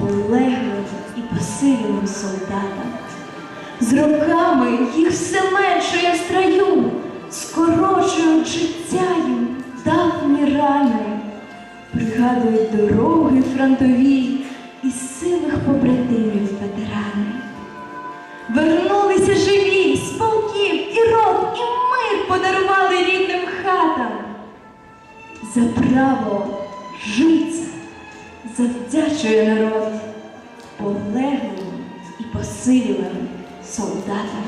полеглим і посиляним солдатам. З роками їх все меншує в строю, скорочують життя їм давні рани, пригадують дороги фронтові і сивих побратимів ветерани. Вернулися живі з полків і рот, і мир подарували рідним хатам. За право жить завдячує народ полеглим і посилілим солдатам.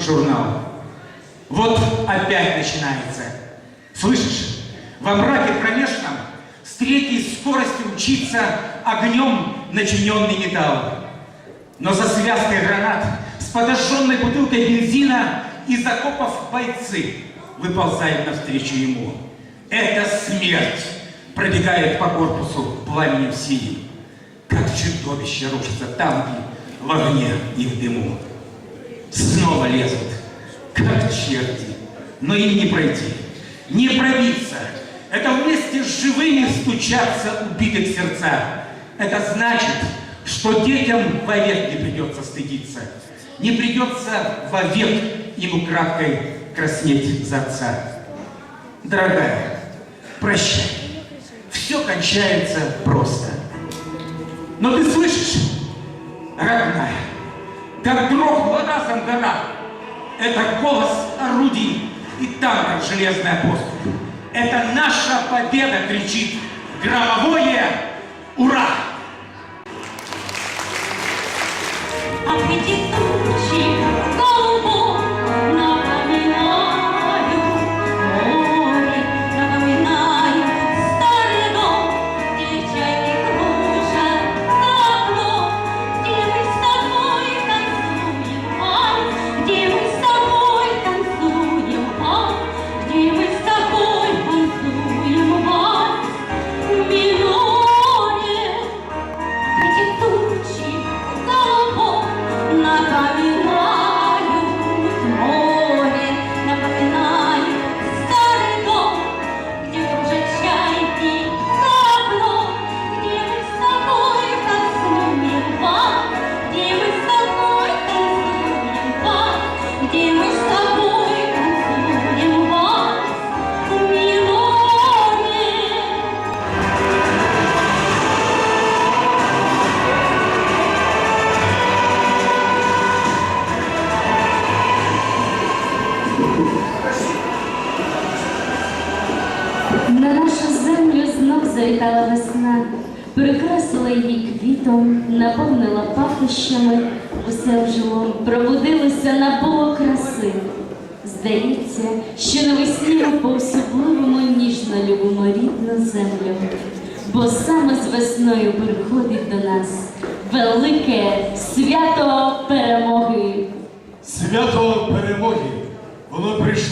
Журнал. Вот опять начинается. Слышишь, во мраке кромешном с третьей скоростью мчится огнем начиненный металл. Но за связкой гранат с подожженной бутылкой бензина из окопов бойцы выползает навстречу ему. Это смерть пробегает по корпусу пламенем синим, как чудовище рушится танки в огне и в дыму. Снова лезут, как черти, но им не пройти, не пробиться. Это вместе с живыми стучатся убитых сердца. Это значит, что детям вовек не придется стыдиться, не придется вовек им украдкой краснеть за отца. Дорогая, прощай. Все кончается просто. Но ты слышишь, родная, как дрогнула разом гора. Это голос орудий и танков железный апостол. Это наша победа кричит громовое «Ура!» Ответит тучи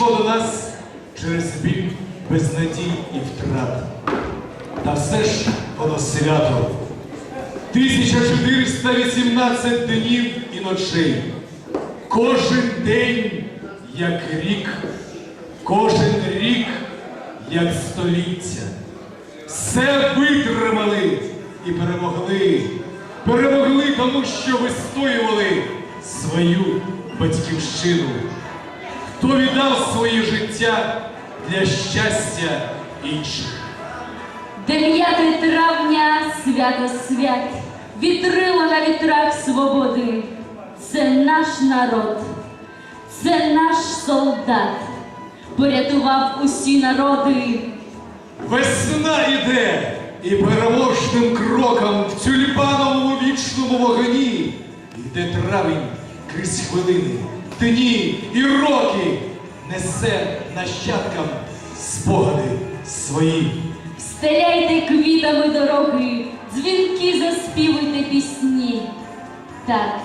прийшло до нас через біль, безнадій і втрат. Та все ж воно свято. 1418 днів і ночей. Кожен день як рік, кожен рік як століття. Все витримали і перемогли. Перемогли тому, що вистоювали свою батьківщину. Хто віддав своє життя для щастя інших. 9 травня свято свят, вітрило на вітрах свободи. Це наш народ, це наш солдат, порятував усі народи. Весна іде і переможним кроком в тюльпановому вічному вогні йде травень крізь хвилини, дні і роки несе нащадкам спогади свої. Стеляйте квітами дороги, дзвінки заспівуйте пісні. Так,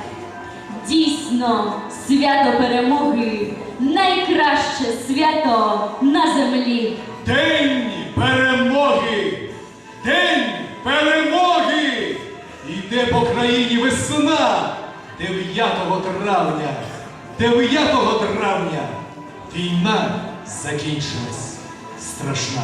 дійсно, свято перемоги найкраще свято на землі. День перемоги! День перемоги! Йде по країні весна 9 травня. 9 травня війна закінчилась страшна.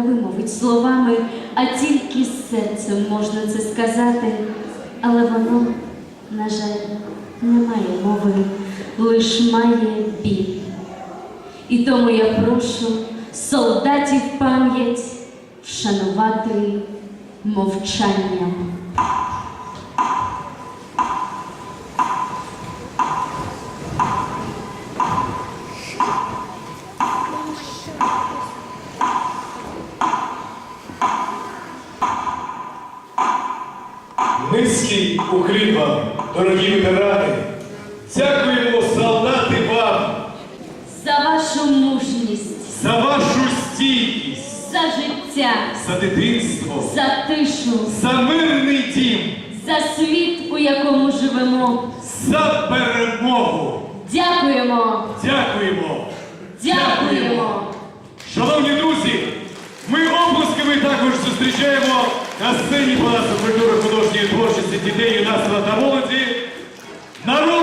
Не вимовить словами, а тільки серцем можна це сказати. Але воно, на жаль, не має мови, лиш має біль. І тому я прошу солдатів пам'ять вшанувати мовчанням. Уклін вам, дорогі ветерани. Дякуємо, солдати, вам За вашу мужність, за вашу стійкість, за життя, за дитинство, за тишу, за мирний дім, за світ, у якому живемо. за перемогу. Дякуємо! Дякуємо. Дякуємо! Шановні друзі, ми оплесками також зустрічаємо на сцені Палацу культури художньої творчості дітей, юнацтва та молоді народний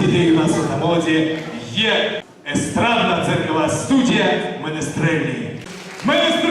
дітей у нас на молоді є естрадна церкова студія Менестрелі. Менестрелі!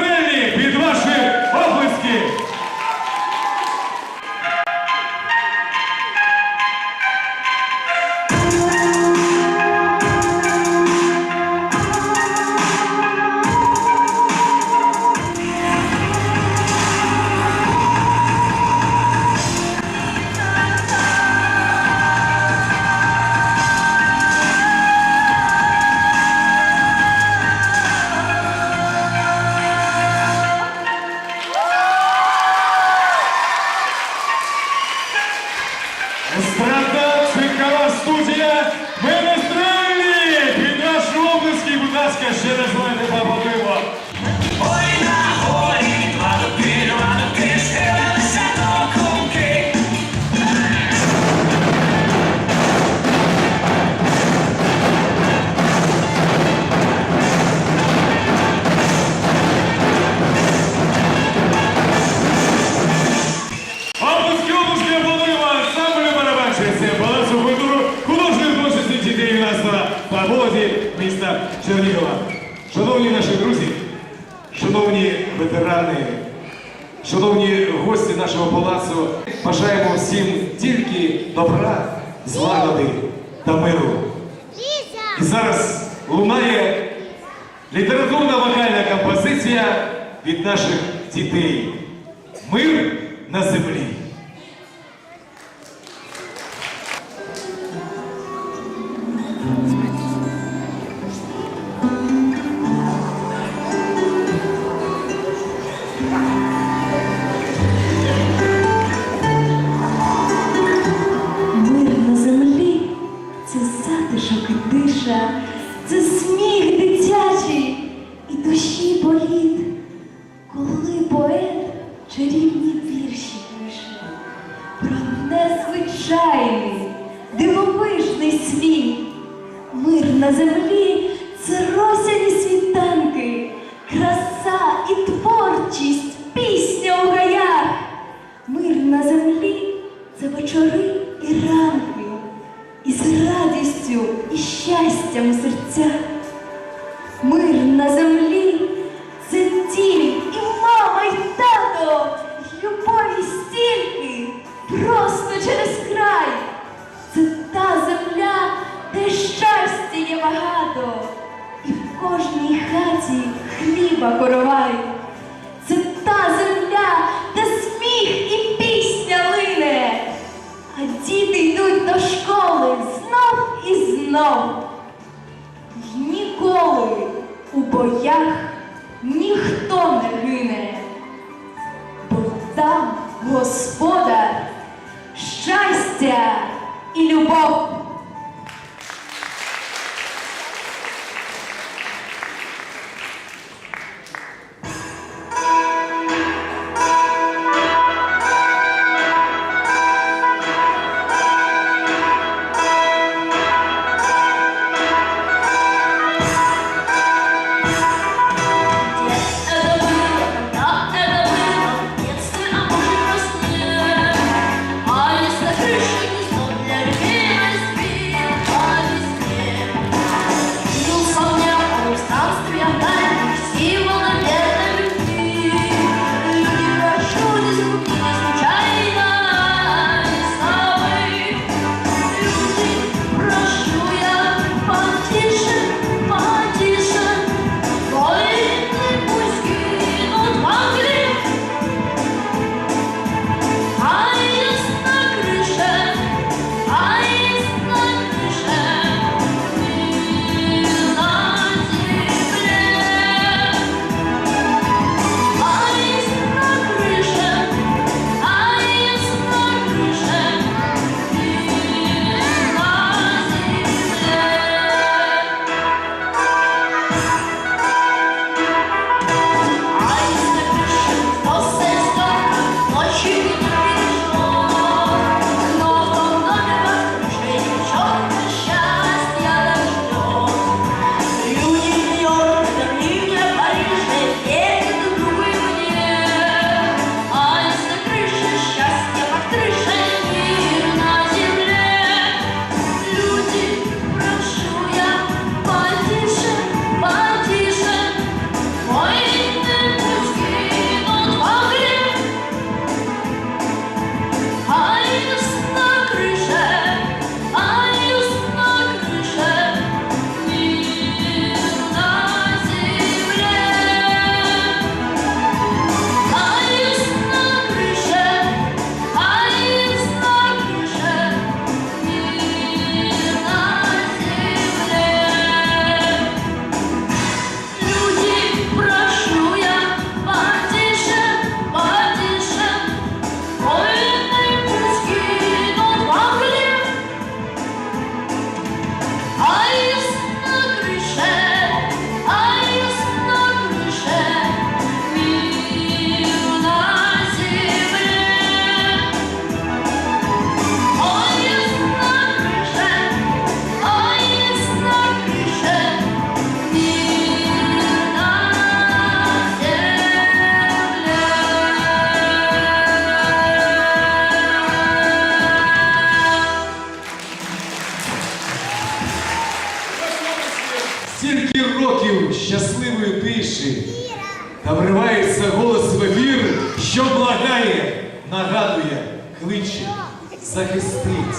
Захистить.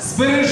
Збережіть